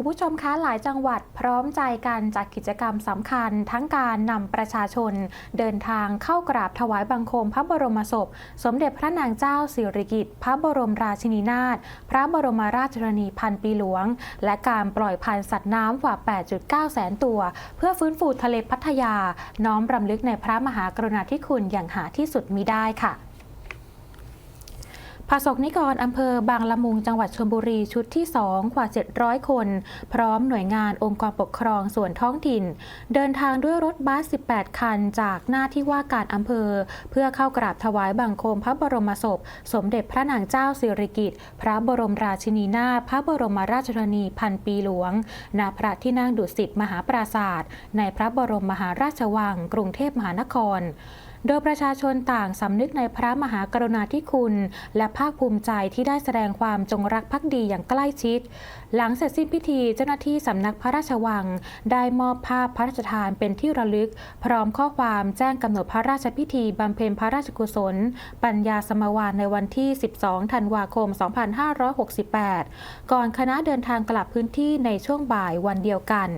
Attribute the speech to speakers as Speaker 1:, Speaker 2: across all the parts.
Speaker 1: คุณผู้ชมคะหลายจังหวัดพร้อมใจกันจัดกิจกรรมสำคัญ ทั้งการนำประชาชน เดินทางเข้ากราบถวายบังคมพระบรมศพ สมเด็จพระนางเจ้าสิริกิติ์พระบรมราชินีนาถพระบรมราชชนนีพันปีหลวง และการปล่อยพันธุ์สัตว์น้ำกว่า 8.9 แสนตัว เพื่อฟื้นฟูทะเลพัทยา น้อมรำลึกในพระมหากรุณาธิคุณอย่างหาที่สุดมิได้ค่ะ ผสกนิกรอำเภอบางละมุงจังหวัดชลบุรีชุดที่ 2 กว่า 700 คน พร้อมหน่วยงานองค์กรปกครองส่วนท้องถิ่น เดินทางด้วยรถบัส 18 คัน จากหน้าที่ว่าการอำเภอ เพื่อเข้ากราบถวายบังคมพระบรมศพ สมเด็จพระนางเจ้าสิริกิติ์พระบรมราชินีนาถพระบรมราชชนนีพันปีหลวงณพระที่นั่งดุสิตมหาปราศาสตร์ในพระบรมมหาราชวัง กรุงเทพมหานคร โดยประชาชนต่างสำนึกในพระมหากรุณาธิคุณ และภาคภูมิใจที่ได้แสดงความจงรักภักดีอย่างใกล้ชิด หลังเสร็จสิ้นพิธีเจ้าหน้าที่สำนักพระราชวัง ได้มอบภาพพระราชทานเป็นที่ระลึก พร้อมข้อความแจ้งกำหนดพระราชพิธีบำเพ็ญพระราชกุศล ปัญญาสมวานในวันที่ 12 ธันวาคม 2568 ก่อนคณะเดินทางกลับพื้นที่ในช่วงบ่ายวันเดียวกัน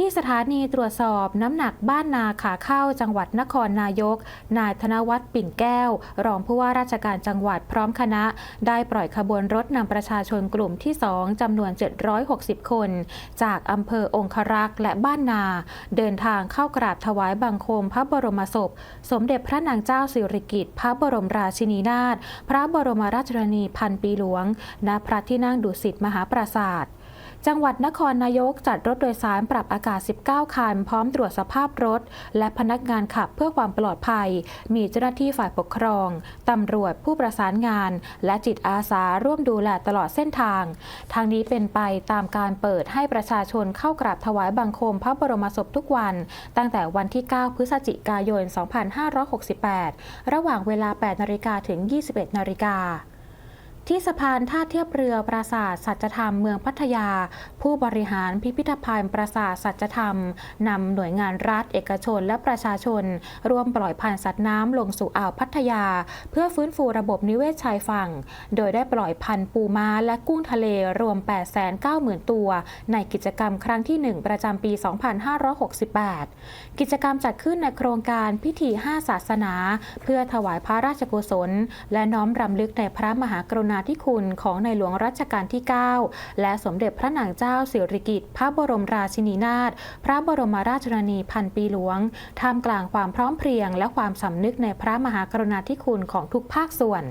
Speaker 1: ที่สถานีตรวจสอบน้ำหนักบ้านนาขาเข้าจังหวัดนครนายก นายธนวัฒน์ปิ่นแก้ว รองผู้ว่าราชการจังหวัดพร้อมคณะ ได้ปล่อยขบวนรถนำประชาชนกลุ่มที่ 2จำนวน 760 คน จากอำเภอองครักษ์และบ้านนา เดินทางเข้ากราบถวายบังคมพระบรมศพ สมเด็จพระนางเจ้าสิริกิติ์พระบรมราชินีนาถพระบรมราชชนนีพันปีหลวง ณ พระที่นั่งดุสิตมหาปราศาสตร์ จังหวัดนครนายกจัดรถโดยสารปรับอากาศ 19 คัน พร้อมตรวจสภาพรถ และพนักงานขับเพื่อความปลอดภัย มีเจ้าหน้าที่ฝ่ายปกครอง ตำรวจผู้ประสานงาน และจิตอาสาร่วมดูแลตลอดเส้นทาง ทางนี้เป็นไปตามการเปิดให้ประชาชนเข้ากราบถวายบังคมพระบรมศพทุกวัน ตั้งแต่วันที่ 9 พฤศจิกายน 2568 ระหว่างเวลา 8 นาฬิกาถึง 21 นาฬิกา ที่สะพานท่าเทียบเรือปราสาทสัจธรรมเมืองพัทยา ผู้บริหารพิพิธภัณฑ์ปราสาทสัจธรรมนำหน่วยงานรัฐเอกชนและประชาชน ร่วมปล่อยพันธุ์สัตว์น้ำลงสู่อ่าวพัทยา เพื่อฟื้นฟูระบบนิเวศชายฝั่ง โดยได้ปล่อยพันธุ์ปูม้าและกุ้งทะเลรวม 890,000 ตัว ในกิจกรรมครั้งที่ 1 ประจำปี 2568 กิจกรรมจัดขึ้นในโครงการพิธี 5 ศาสนา เพื่อถวายพระราชกุศล และน้อมรำลึกในพระมหากรุณาาธิคุณของในหลวงรัชกาลที่ 9 และสมเด็จพระนางเจ้าสิริกิติ์พระบรมราชินีนาถพระบรมราชชนนีพันปีหลวงท่ามกลางความพร้อมเพรียง และความสำนึกในพระมหากรุณาธิคุณของทุกภาคส่วน